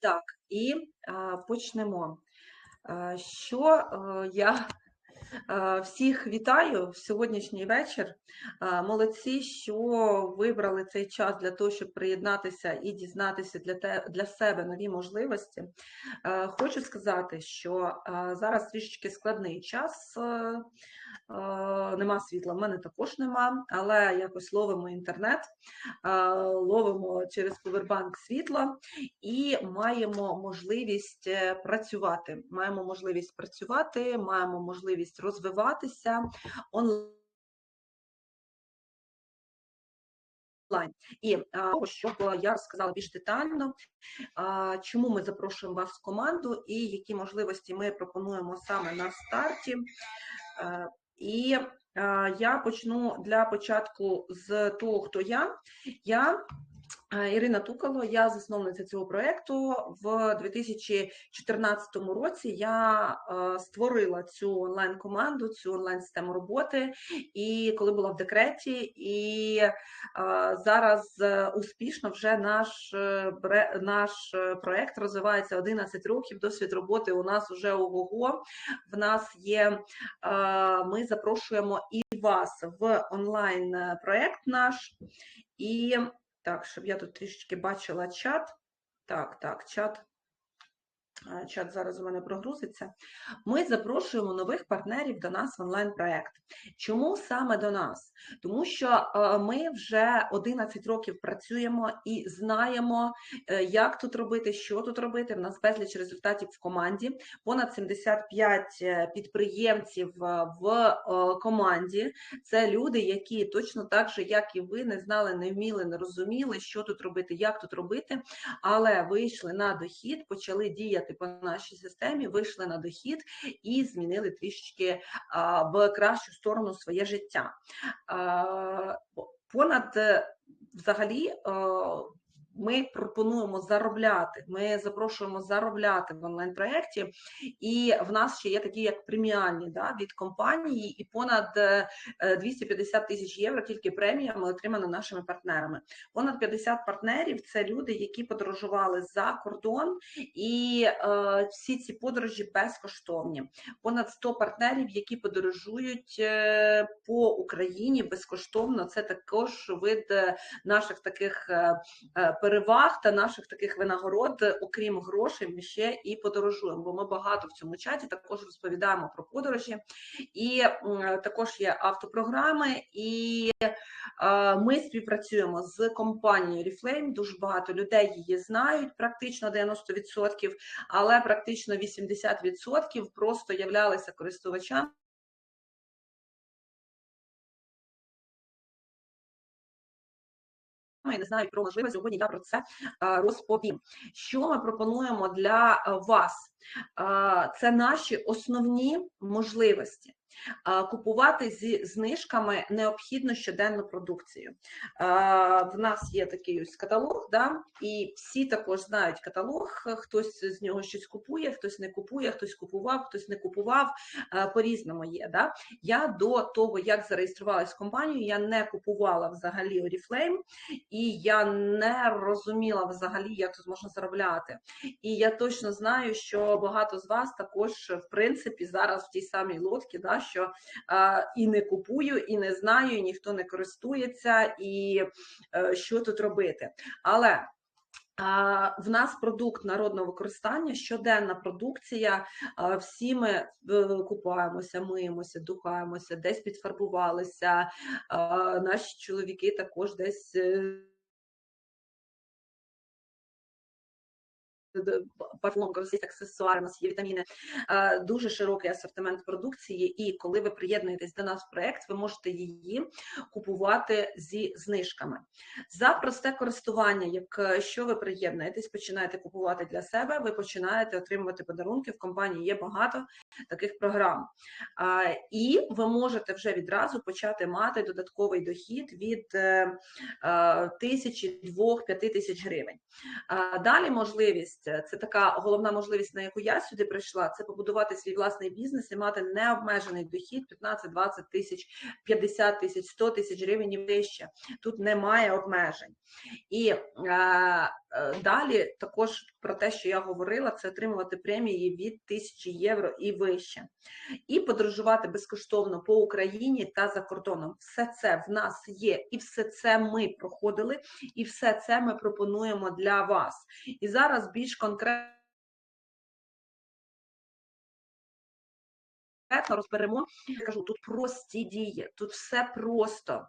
Так, і почнемо. А, Що е, я е, всіх вітаю в сьогоднішній вечір. Молодці, що вибрали цей час для того, щоб приєднатися і дізнатися для те, для себе нові можливості. Е, Хочу сказати, що е, зараз трішечки складний час. Е, Нема світла, в мене також нема, але якось ловимо інтернет, е, ловимо через повербанк світло і маємо можливість е, працювати. Маємо можливість працювати, маємо можливість розвиватися. І щоб я розказала більш детально, чому ми запрошуємо вас в команду і які можливості ми пропонуємо саме на старті. Е, І е, я почну для початку з того, хто я. Я Ірина Тукало, я засновниця цього проєкту. В 2014 році я е, створила цю онлайн-команду, цю онлайн-систему роботи, і коли була в декреті, і е, зараз е, успішно вже наш, наш проєкт розвивається 11 років. Досвід роботи у нас вже ого-го. В нас є, ми запрошуємо і вас в онлайн е, проєкт наш. І так, щоб я тут трішечки бачила чат. Так, так, чат. Чат зараз у мене прогрузиться. Ми запрошуємо нових партнерів до нас в онлайн-проект. Чому саме до нас? Тому що е, ми вже 11 років працюємо і знаємо, е, як тут робити, що тут робити. В нас безліч результатів в команді. Понад 75 е, підприємців в команді. Це люди, які точно так же, як і ви, не знали, не вміли, не розуміли, що тут робити, як тут робити, але вийшли на дохід, почали діяти по нашій системі, вийшли на дохід і змінили трішечки в кращу сторону своє життя. Понад е, взагалі. Е, Ми пропонуємо заробляти. Ми запрошуємо заробляти в онлайн-проєкті, і в нас ще є такі як преміальні да, від компанії, і понад е, е, 250 тисяч євро тільки преміями отримано нашими партнерами. Понад 50 партнерів це люди, які подорожували за кордон, і е, всі ці подорожі безкоштовні. Понад 100 партнерів, які подорожують е, по Україні безкоштовно. Це також вид е, наших таких е, е, переваг та наших таких винагород. Окрім грошей, ми ще і подорожуємо. Бо ми багато в цьому чаті також розповідаємо про подорожі, і також є автопрограми і. Е, Ми співпрацюємо з компанією Oriflame, дуже багато людей її знають, практично 90%, але практично 80% просто являлися користувачами. І не знають про можливість. Сьогодні я про це е, розповім. Що ми пропонуємо для е, вас? Е, Це наші основні можливості. Купувати зі знижками необхідно щоденну продукцію. В нас є такий ось каталог, да? і всі також знають каталог. Хтось з нього щось купує, хтось не купує, хтось купував, хтось не купував. По-різному є. Да? Я до того, як зареєструвалась в компанію, я не купувала взагалі Oriflame, і я не розуміла взагалі, як тут можна заробляти. І я точно знаю, що багато з вас також, в принципі, зараз в тій самій лодці, да, що е, і не купую, і не знаю, і ніхто не користується, і е, що тут робити. Але В нас продукт народного використання, щоденна продукція. Всі ми е, купаємося, миємося, духаємося, десь підфарбувалися. Наші чоловіки також десь. Е, аксесуари, у нас є вітаміни, Е, дуже широкий асортимент продукції. І коли ви приєднуєтесь до нас в проект, ви можете її купувати зі знижками. За просте користування, якщо ви приєднуєтесь, починаєте купувати для себе, ви починаєте отримувати подарунки. В компанії є багато таких програм. І ви можете вже відразу почати мати додатковий дохід від е, е, тисячі, двох, п'яти тисяч гривень. Далі можливість е, це така головна можливість, на яку я сюди прийшла, це побудувати свій власний бізнес і мати необмежений дохід 15, 20 тисяч, 50 тисяч, 100 тисяч гривень і вище. Тут немає обмежень. І е, далі також про те, що я говорила, це отримувати премії від 1000 євро і вище, і подорожувати безкоштовно по Україні та за кордоном. Все це в нас є, і все це ми проходили, і все це ми пропонуємо для вас. І зараз більш конкретно. конкретно розберемо. Я кажу, тут прості дії, тут все просто.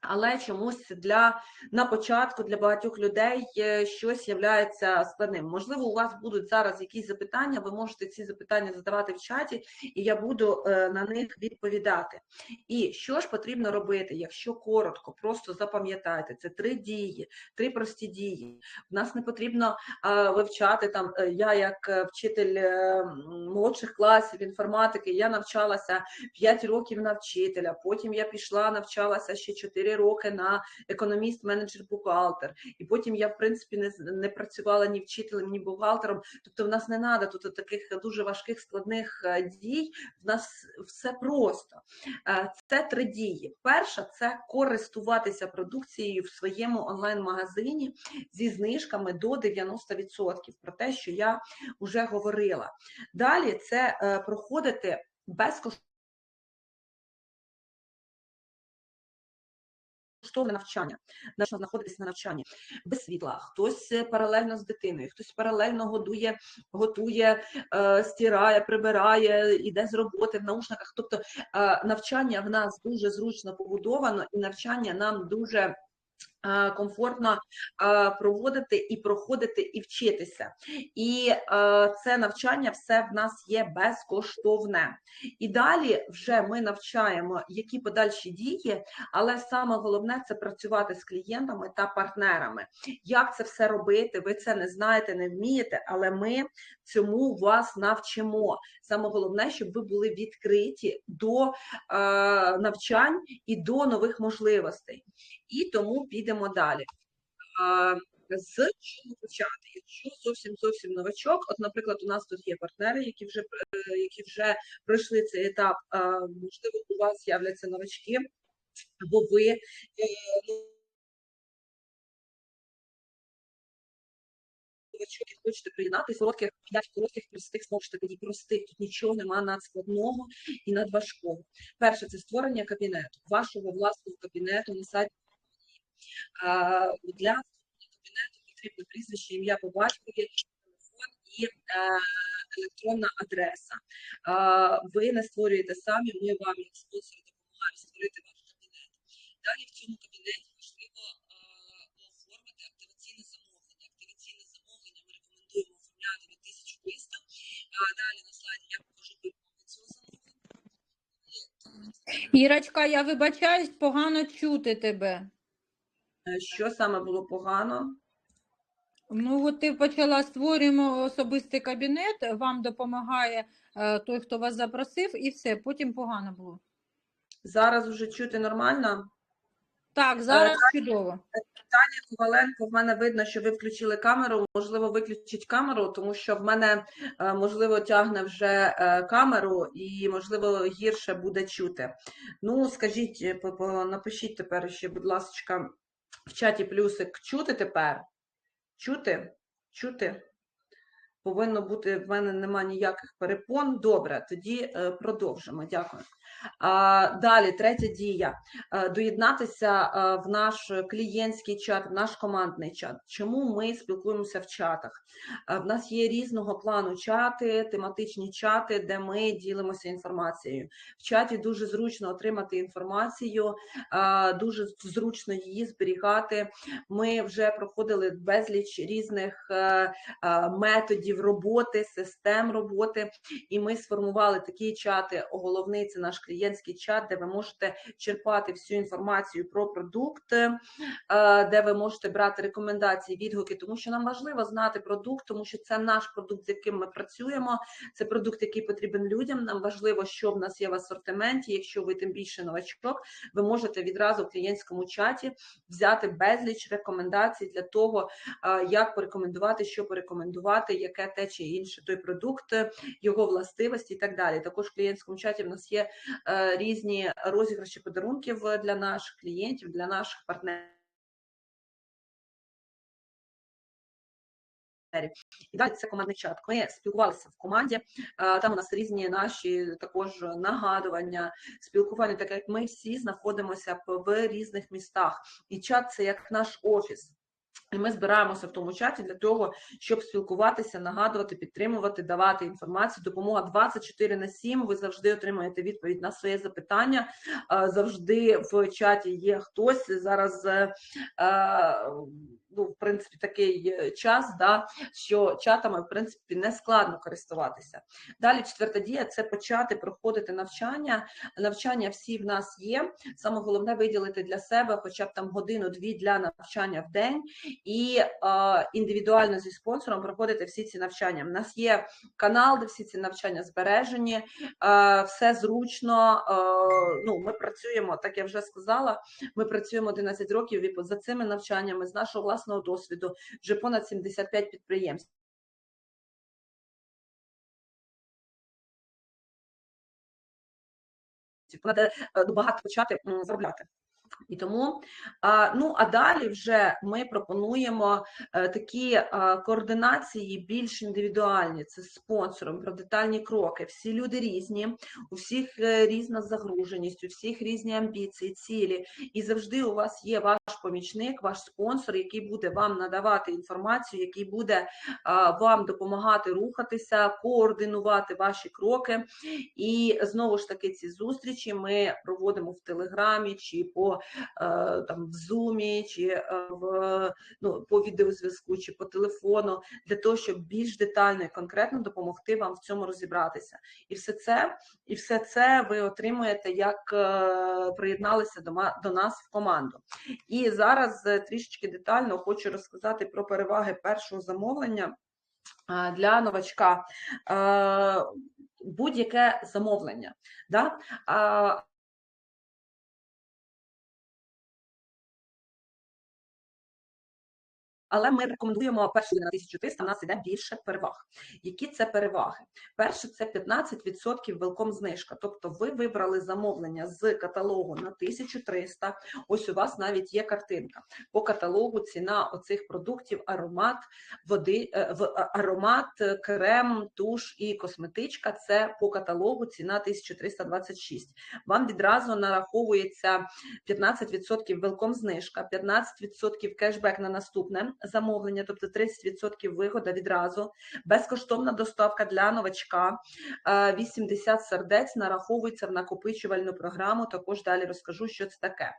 Але чомусь для на початку для багатьох людей е, щось є складним. Можливо, у вас будуть зараз якісь запитання, ви можете ці запитання задавати в чаті, і я буду е, на них відповідати. І що ж потрібно робити, якщо коротко, просто запам'ятайте, це три дії, три прості дії. У нас не потрібно е, вивчати там. Я, як вчитель молодших класів інформатики, я навчалася 5 років на вчителя, потім я пішла, навчалася ще 4 4 роки на економіст, менеджер, бухгалтер. І потім я, в принципі, не не працювала ні вчителем, ні бухгалтером. Тобто, в нас не треба тут таких дуже важких складних е, дій. В нас все просто. Е, це три дії. Перша це користуватися продукцією в своєму онлайн-магазині зі знижками до 90%. Про те, що я вже говорила. Далі це е, проходити безкоштовно. Безкоштовне навчання, можна знаходитися на навчанні без світла, хтось е, паралельно з дитиною, хтось паралельно годує, готує, е, стирає, прибирає, іде з роботи в наушниках. Тобто е, навчання в нас дуже зручно побудовано, і навчання нам дуже. Е, комфортно е, проводити і проходити і вчитися. І е, це навчання все в нас є безкоштовне. І далі вже ми навчаємо, які подальші дії, але саме головне це працювати з клієнтами та партнерами. Як це все робити? Ви це не знаєте, не вмієте, але ми цьому вас навчимо. Саме головне, щоб ви були відкриті до навчань і до нових можливостей. І тому підемо далі. З чого почати? Якщо зовсім зовсім новачок, от, наприклад, у нас тут є партнери, які вже е, які вже пройшли цей етап. Можливо, у вас з'являться новачки, або ви е, новачок і хочете приєднатися коротких, 5 коротких простих, знову ж таки, простих, тут нічого немає надскладного і надважкого. Перше, це створення кабінету, вашого власного кабінету на сайті для кабінету потрібно прізвище, ім'я по батькові, телефон і е, електронна адреса. Ви не створюєте самі, ми вам, як спонсори, допомагаємо створити ваш кабінет. Далі в цьому кабінеті важливо оформити активаційне замовлення. Активаційне замовлення ми рекомендуємо оформляти від 1300. Далі на слайді я покажу вимоги замовлення. Ірочка, я вибачаюсь, погано чути тебе. Е, що саме було погано? Ну, от ти почала створюємо особистий кабінет, вам допомагає е, той, хто вас запросив, і все, потім погано було. Зараз вже чути нормально? Так, зараз е, чудово. Таня Коваленко, в мене видно, що ви включили камеру. Можливо, виключіть камеру, тому що в мене е, можливо тягне вже е, камеру і, можливо, гірше буде чути. Ну, скажіть, е, напишіть тепер ще, будь ласка, в чаті плюсик чути тепер? Чути? Чути? Повинно бути, в мене нема ніяких перепон. Добре, тоді е, продовжимо. Дякую. Далі, третя дія: е, доєднатися е, в наш клієнтський чат, в наш командний чат. Чому ми спілкуємося в чатах? В нас є різного плану чати, тематичні чати, де ми ділимося інформацією. В чаті дуже зручно отримати інформацію, дуже зручно її зберігати. Ми вже проходили безліч різних методів роботи, систем роботи, і ми сформували такі чати. Головний це наш клієнтський чат, де ви можете черпати всю інформацію про продукт, е, де ви можете брати рекомендації, відгуки, тому що нам важливо знати продукт, тому що це наш продукт, з яким ми працюємо. Це продукт, який потрібен людям. Нам важливо, що в нас є в асортименті. Якщо ви тим більше новачок, ви можете відразу в клієнтському чаті взяти безліч рекомендацій для того, е, як порекомендувати, що порекомендувати, яке те чи інше той продукт, його властивості і так далі. Також в клієнтському чаті в нас є різні розіграші подарунків для наших клієнтів, для наших партнерів. І далі це командний чат. Ми спілкувалися в команді. е, Там у нас різні наші також нагадування, спілкування, так як ми всі знаходимося в різних містах. І чат це як наш офіс. І ми збираємося в тому чаті для того, щоб спілкуватися, нагадувати, підтримувати, давати інформацію. Допомога 24 на 7. Ви завжди отримаєте відповідь на своє запитання. Е, Завжди в чаті є хтось. Зараз е, е, ну, в принципі, такий час, да, що чатами в принципі не складно користуватися. Далі четверта дія це почати проходити навчання. Навчання всі в нас є. Саме головне виділити для себе хоча б там годину-дві для навчання в день і е, індивідуально зі спонсором проходити всі ці навчання. У нас є канал, де всі ці навчання збережені, е, все зручно. Е, ну, ми працюємо, так я вже сказала. Ми працюємо 11 років за цими навчаннями з нашого власного досвіду вже понад 75 підприємств. Е, багато почати заробляти. І тому, ну а далі вже ми пропонуємо е, такі е, координації більш індивідуальні. Це з спонсором про детальні кроки. Всі люди різні, у всіх е, різна загруженість, у всіх різні амбіції, цілі. І завжди у вас є ваш помічник, ваш спонсор, який буде вам надавати інформацію, який буде вам допомагати рухатися, координувати ваші кроки. І знову ж таки, ці зустрічі ми проводимо в Телеграмі чи по там в Зумі, чи е, в ну по відеозв'язку, чи по телефону, для того, щоб більш детально і конкретно допомогти вам в цьому розібратися. І все це, і все це ви отримуєте, як е, приєдналися до, до нас в команду. І зараз е, трішечки детально хочу розказати про переваги першого замовлення е, для новачка. Е, Будь-яке замовлення. Да? Але ми рекомендуємо перші на 1300, у нас іде більше переваг. Які це переваги? Перше, це 15% велком знижка. Тобто ви вибрали замовлення з каталогу на 1300, ось у вас навіть є картинка. По каталогу ціна оцих продуктів аромат, води, е, в- аромат, е, крем, туш і косметичка це по каталогу ціна 1326. Вам відразу нараховується 15% велком знижка, 15% кешбек на наступне замовлення, тобто 30% вигода відразу, безкоштовна доставка для новачка, е, 80 сердець нараховується в накопичувальну програму. Також далі розкажу, що це таке.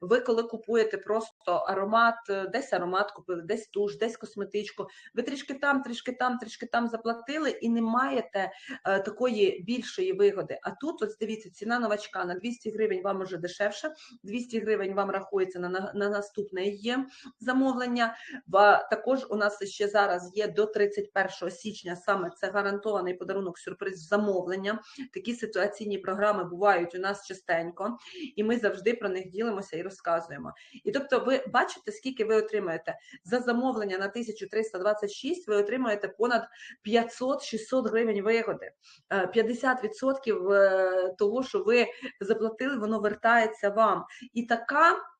Ви коли купуєте просто аромат, е, десь аромат купили, десь туш, десь косметичку, ви трішки там, трішки там, трішки там заплатили і не маєте е, такої більшої вигоди. А тут, ось дивіться, ціна новачка на 200 гривень вам уже дешевше, 200 гривень вам рахується на, на, на наступне є замовлення. Ба- Також у нас ще зараз є до 31 січня саме це гарантований подарунок сюрприз замовлення. Такі ситуаційні програми бувають у нас частенько, і ми завжди про них ділимося і розказуємо. І тобто, ви бачите, скільки ви отримаєте за замовлення на 1326, ви отримаєте понад 500-600 гривень вигоди. Е, 50% е, того, що ви заплатили, воно вертається вам. І така.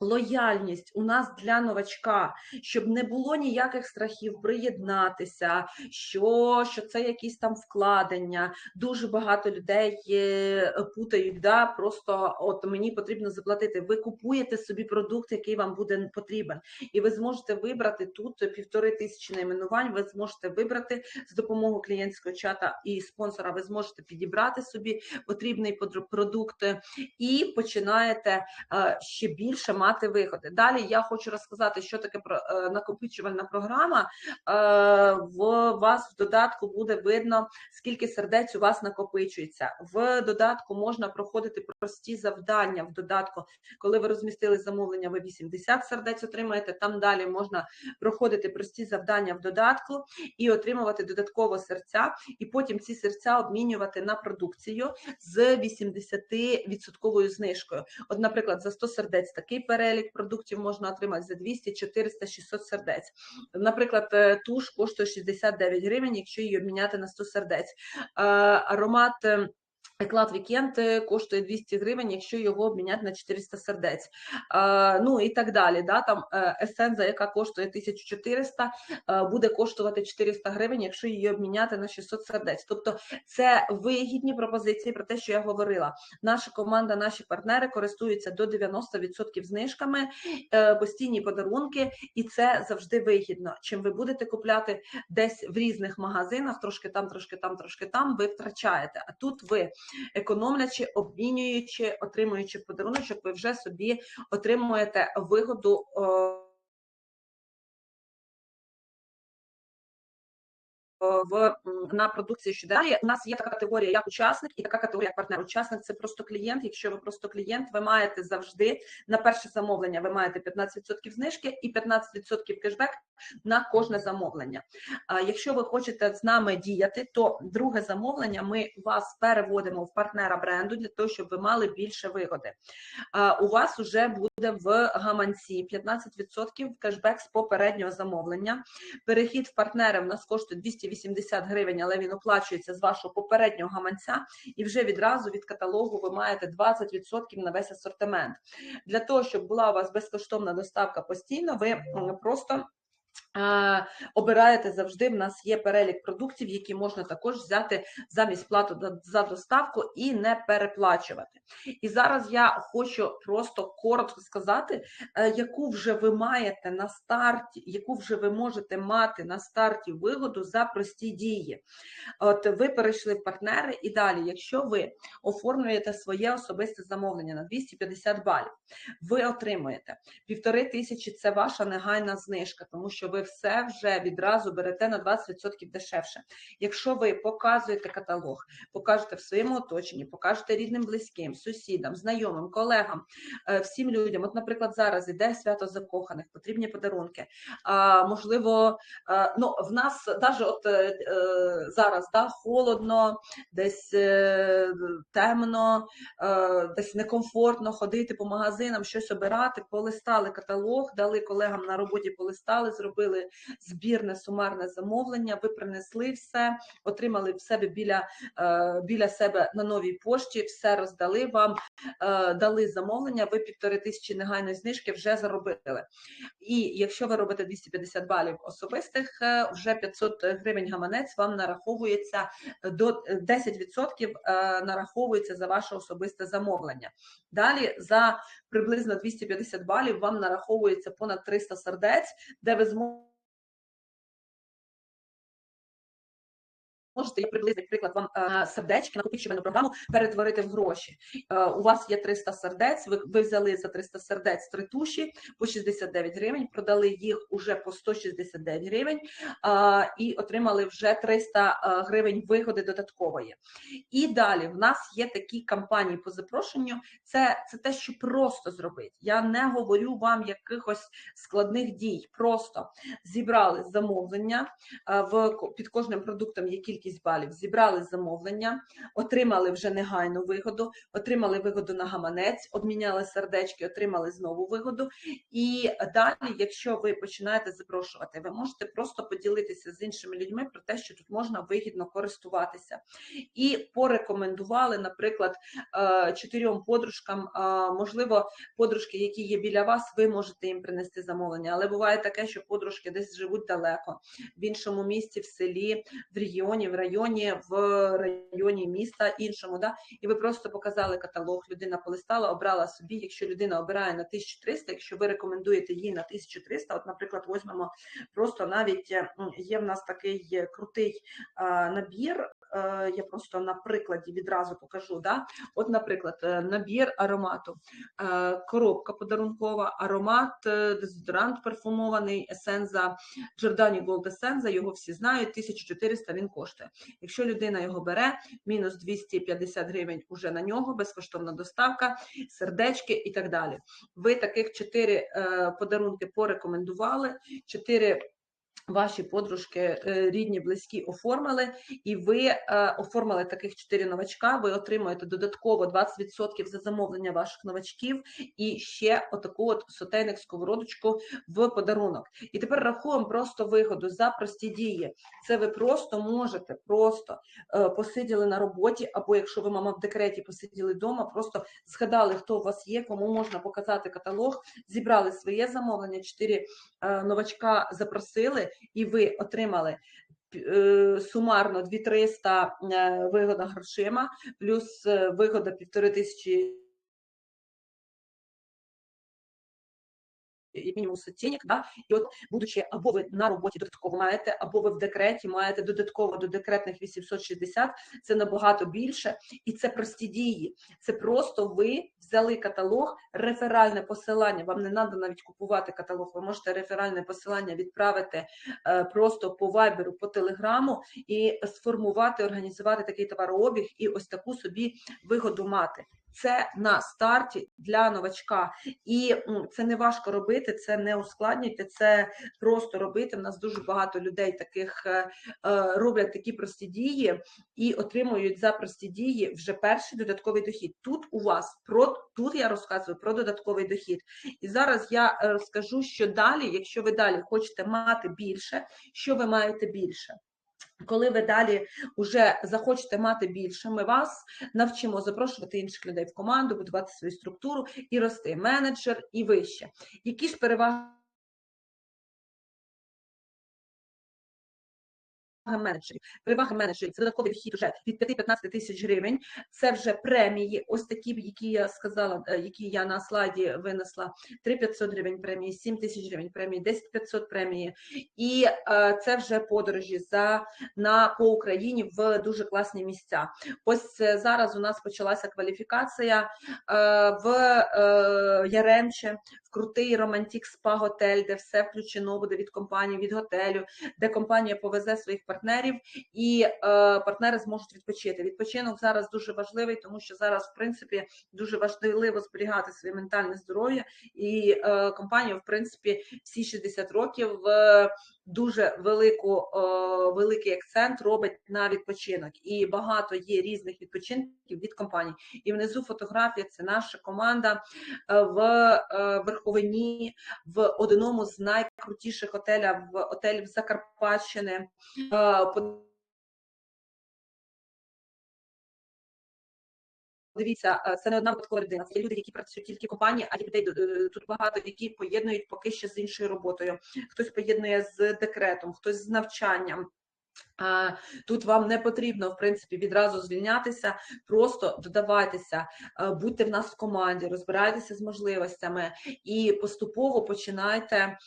Лояльність у нас для новачка, щоб не було ніяких страхів приєднатися, що, що це якісь там вкладення. Дуже багато людей е, путають. Да? Просто от мені потрібно заплатити. Ви купуєте собі продукт, який вам буде потрібен, і ви зможете вибрати тут півтори тисячі найменувань. Ви зможете вибрати з допомогою клієнтського чата і спонсора. Ви зможете підібрати собі потрібний продукт і починаєте е, ще більше мати виходи. Далі я хочу розказати, що таке е, накопичувальна програма. Е, В вас в додатку буде видно, скільки сердець у вас накопичується. В додатку можна проходити прості завдання в додатку. Коли ви розмістили замовлення, ви 80 сердець отримаєте. Там далі можна проходити прості завдання в додатку і отримувати додатково серця, і потім ці серця обмінювати на продукцію з 80% знижкою. От, наприклад, за 100 сердець такий перелік продуктів можна отримати за 200, 400, 600 сердець. Наприклад, е, туш коштує 69 гривень, якщо її обміняти на 100 сердець. Е, Аромат. Еклад Вікенд коштує 200 гривень, якщо його обміняти на 400 сердець. Е, ну і так далі. Да? Там е, есенза, яка коштує 1400, е, буде коштувати 400 гривень, якщо її обміняти на 600 сердець. Тобто це вигідні пропозиції про те, що я говорила. Наша команда, наші партнери користуються до 90% знижками, постійні подарунки, і це завжди вигідно. Чим ви будете купляти десь в різних магазинах, трошки там, трошки там, трошки там, ви втрачаєте. А тут ви економлячи, обмінюючи, отримуючи подарунок, ви вже собі отримуєте вигоду. В на продукції, що далі у нас є така категорія як учасник і така категорія як партнер. Учасник це просто клієнт. Якщо ви просто клієнт, ви маєте завжди на перше замовлення. Ви маєте 15% знижки і 15% кешбек на кожне замовлення. А якщо ви хочете з нами діяти, то друге замовлення ми вас переводимо в партнера бренду для того, щоб ви мали більше вигоди. А у вас вже буде в гаманці 15% кешбек з попереднього замовлення. Перехід в партнери в нас коштує 280 гривень, але він оплачується з вашого попереднього гаманця, і вже відразу від каталогу ви маєте 20% на весь асортимент. Для того, щоб була у вас безкоштовна доставка постійно, ви просто. Обираєте завжди. В нас є перелік продуктів, які можна також взяти замість плату за доставку і не переплачувати. І зараз я хочу просто коротко сказати, е, яку вже ви маєте на старті, яку вже ви можете мати на старті вигоду за прості дії. От ви перейшли в партнери, і далі, якщо ви оформлюєте своє особисте замовлення на 250 балів, ви отримуєте півтори тисячі. Це ваша негайна знижка, тому що ви все вже відразу берете на 20% дешевше. Якщо ви показуєте каталог, покажете в своєму оточенні, покажете рідним, близьким, сусідам, знайомим, колегам, е, всім людям. От, наприклад, зараз іде свято закоханих, потрібні подарунки. А, можливо, е, ну в нас навіть от е, зараз да, холодно, десь темно, десь некомфортно ходити по магазинам, щось обирати, полистали каталог, дали колегам на роботі, полистали, зробили збірне сумарне замовлення, ви принесли все, отримали в себе біля, е, біля себе на новій пошті, все роздали вам, е, дали замовлення, ви півтори тисячі негайної знижки вже заробили. І якщо ви робите 250 балів особистих, е, вже 500 гривень гаманець вам нараховується до 10% е, нараховується за ваше особисте замовлення. Далі за приблизно 250 балів вам нараховується понад 300 сердець, де ви зможете Можете, я приблизний приклад вам е, сердечки, накопичувальну програму перетворити в гроші. Е, у вас є 300 сердець, ви, ви взяли за 300 сердець три туші по 69 гривень, продали їх уже по 169 гривень е, і отримали вже 300 е, гривень вигоди додаткової. І далі в нас є такі кампанії по запрошенню. Це, це те, що просто зробити. Я не говорю вам якихось складних дій. Просто зібрали замовлення в під кожним продуктом є кількість балів. Зібрали замовлення, отримали вже негайну вигоду, отримали вигоду на гаманець, обміняли сердечки, отримали знову вигоду. І далі, якщо ви починаєте запрошувати, ви можете просто поділитися з іншими людьми про те, що тут можна вигідно користуватися. І порекомендували, наприклад, е, чотирьом подружкам, е, можливо, подружки, які є біля вас, ви можете їм принести замовлення. Але буває таке, що подружки десь живуть далеко, в іншому місті, в селі, в регіоні, районі, в районі міста іншому. Да? І ви просто показали каталог, людина полистала, обрала собі. Якщо людина обирає на 1300, якщо ви рекомендуєте їй на 1300, от, наприклад, візьмемо просто навіть е, є в нас такий е, крутий е, набір. Я просто на прикладі відразу покажу. Да? От, наприклад, набір аромату, коробка подарункова, аромат, дезодорант парфумований, есенза Giordani Gold Essenza, його всі знають, 1400 він коштує. Якщо людина його бере, мінус 250 гривень уже на нього, безкоштовна доставка, сердечки і так далі. Ви таких чотири е, подарунки порекомендували, чотири Ваші подружки, е, рідні, близькі оформили, і ви е, оформили таких 4 новачка. Ви отримуєте додатково 20% за замовлення ваших новачків і ще отаку от сотейник сковородочку в подарунок. І тепер рахуємо просто вигоду за прості дії. Це ви просто можете просто е, посиділи на роботі, або якщо ви мама в декреті посиділи вдома, просто згадали, хто у вас є, кому можна показати каталог, зібрали своє замовлення, 4 е, новачка запросили і ви отримали е, сумарно 2300 е, вигода грошима, плюс вигода вигода 1500 як мінімум сотінник, да? і от будучи або ви на роботі додатково маєте, або ви в декреті маєте додатково до декретних 860, це набагато більше, і це прості дії. Це просто ви взяли каталог, реферальне посилання. Вам не треба навіть купувати каталог. Ви можете реферальне посилання відправити е, просто по вайберу, по телеграму і сформувати, організувати такий товарообіг і ось таку собі вигоду мати. Це на старті для новачка, і це не важко робити, це не ускладнюйте, це просто робити. У нас дуже багато людей таких е, е, роблять такі прості дії і отримують за прості дії вже перший додатковий дохід. Тут у вас про тут я розказую про додатковий дохід. І зараз я е, розкажу, що далі, якщо ви далі хочете мати більше, що ви маєте більше. Коли ви далі вже захочете мати більше, ми вас навчимо запрошувати інших людей в команду, будувати свою структуру і рости менеджер і вище. Які ж переваги менеджерів? Переваги менеджерів це додатковий вхід вже від 5-15 тисяч гривень. Це вже премії, ось такі, які я сказала, е, які я на слайді винесла. 3-500 гривень премії, 7 тисяч гривень премії, 10-500 премії. І е, це вже подорожі за на по Україні в дуже класні місця. Ось е, зараз у нас почалася кваліфікація в Яремче, крутий романтик спа готель, де все включено буде від компанії, від готелю, де компанія повезе своїх партнерів, і е, партнери зможуть відпочити. Відпочинок зараз дуже важливий, тому що зараз, в принципі, дуже важливо зберігати своє ментальне здоров'я, і е, компанія, в принципі, всі 60 років. Е, дуже велику, е, великий акцент робить на відпочинок, і багато є різних відпочинків від компаній. І внизу фотографія це наша команда е, в е, верховині в одному з найкрутіших готелів в отелів Закарпатщини. Е, Дивіться, е, це не одна випадкова людина. Це люди, які працюють тільки в компанії, а людей е, тут багато, які поєднують поки що з іншою роботою. Хтось поєднує з декретом, хтось з навчанням. Тут вам не потрібно, в принципі, відразу звільнятися, просто додавайтеся, будьте в нас в команді, розбирайтеся з можливостями і поступово починайте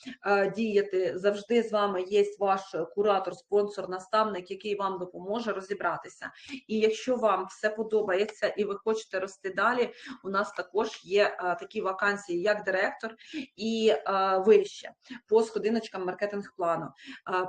діяти. Завжди з вами є ваш куратор, спонсор, наставник, який вам допоможе розібратися. І якщо вам все подобається і ви хочете рости далі, у нас також є такі вакансії, як директор і вище по сходиночкам маркетинг-плану.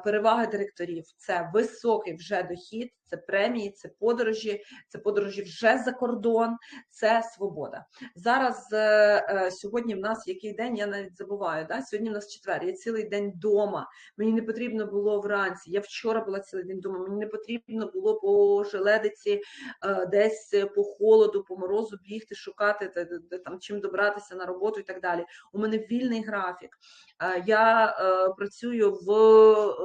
Переваги директорів це високий вже дохід, це премії, це подорожі, це подорожі вже за кордон, це свобода. Зараз е, е, сьогодні в нас який день, я навіть забуваю. Да? Сьогодні в нас четвер, я цілий день вдома. Мені не потрібно було вранці. Я вчора була цілий день вдома. Мені не потрібно було по желедиці е, десь по холоду, по морозу бігти, шукати там чим добратися на роботу і так далі. У мене вільний графік. Я працюю в,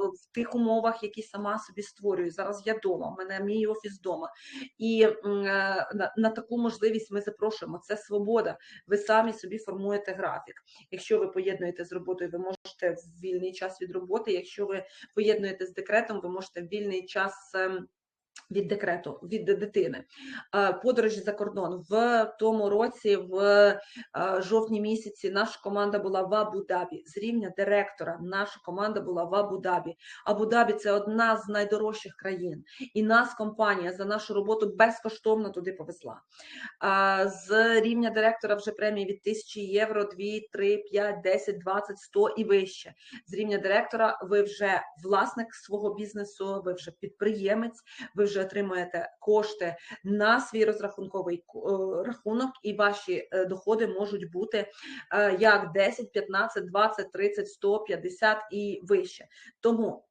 в тих умовах, які сама собі створюю. Зараз я вдома, в мене мій офіс вдома. І е, на, на таку можливість ми запрошуємо. Це свобода. Ви самі собі формуєте графік. Якщо ви поєднуєте з роботою, ви можете в вільний час від роботи. Якщо ви поєднуєте з декретом, ви можете в вільний час. Від декрету, від дитини, подорожі за кордон в тому році, в жовтні місяці, наша команда була в Абу-Дабі. З рівня директора наша команда була в Абу-Дабі. Абу-Дабі це одна з найдорожчих країн, і нас компанія за нашу роботу безкоштовно туди повезла. З рівня директора вже премії від 1000 євро, 2, 3, 5, 10, 20, 100 і вище. З рівня директора ви вже власник свого бізнесу, ви вже підприємець, ви вже вже отримуєте кошти на свій розрахунковий е, рахунок, і ваші е, доходи можуть бути е, як 10, 15, 20, 30, 100, 50 і вище. Тому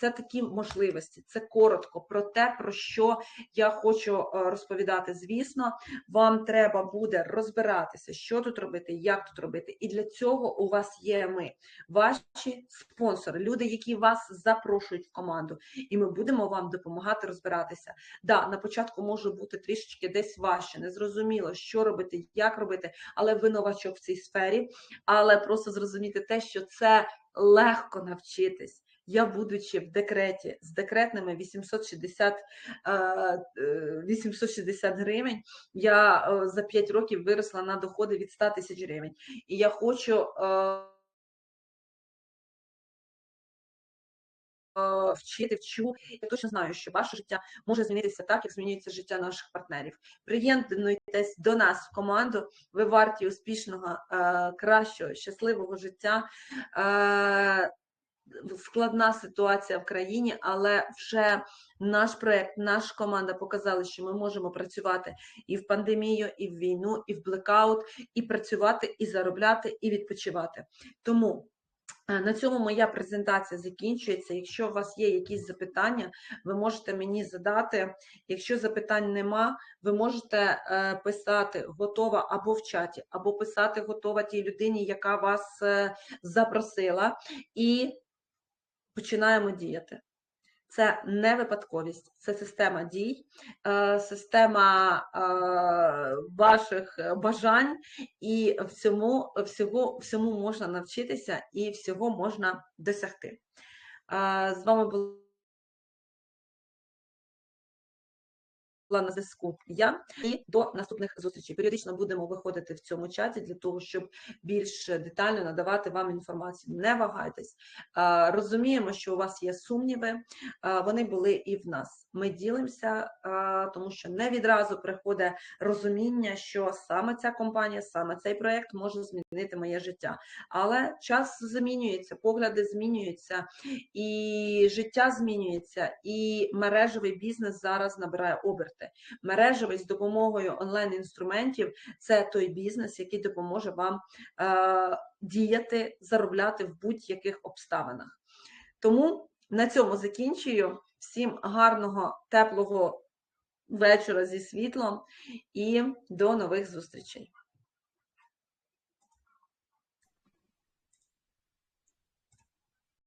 це такі можливості. Це коротко про те, про що я хочу розповідати. Звісно, вам треба буде розбиратися, що тут робити, як тут робити. І для цього у вас є ми, ваші спонсори, люди, які вас запрошують в команду, і ми будемо вам допомагати розбиратися. Да, на початку може бути трішечки десь важче, незрозуміло, що робити, як робити, але ви новачок в цій сфері. Але просто зрозуміти те, що це легко навчитись. Я, будучи в декреті з декретними 860, е, е, 860 гривень, я е, за 5 років виросла на доходи від 100 тисяч гривень. І я хочу вчити, вчу. Я точно знаю, що ваше життя може змінитися так, як змінюється життя наших партнерів. Приєднуйтесь до нас в команду. Ви варті успішного, е, кращого, щасливого життя. Е, Складна ситуація в країні, але вже наш проект, наша команда показали, що ми можемо працювати і в пандемію, і в війну, і в блекаут, і працювати, і заробляти, і відпочивати. Тому е, на цьому моя презентація закінчується. Якщо у вас є якісь запитання, ви можете мені задати. Якщо запитань нема, ви можете е, писати готова або в чаті, або писати готова тій людині, яка вас е, запросила, і починаємо діяти. Це не випадковість, це система дій, е, система е, ваших бажань, і всьому, всього, всьому можна навчитися і всього можна досягти. Е, З вами була на зв'язку я і до наступних зустрічей. Періодично будемо виходити в цьому чаті для того, щоб більш детально надавати вам інформацію. Не вагайтесь, розуміємо, що у вас є сумніви, вони були і в нас. Ми ділимося, тому що не відразу приходить розуміння, що саме ця компанія, саме цей проект може змінити моє життя. Але час змінюється, погляди змінюються, і життя змінюється, і мережевий бізнес зараз набирає оберти. Мережевий з допомогою онлайн-інструментів це той бізнес, який допоможе вам е, діяти, заробляти в будь-яких обставинах. Тому на цьому закінчую. Всім гарного, теплого вечора зі світлом і до нових зустрічей.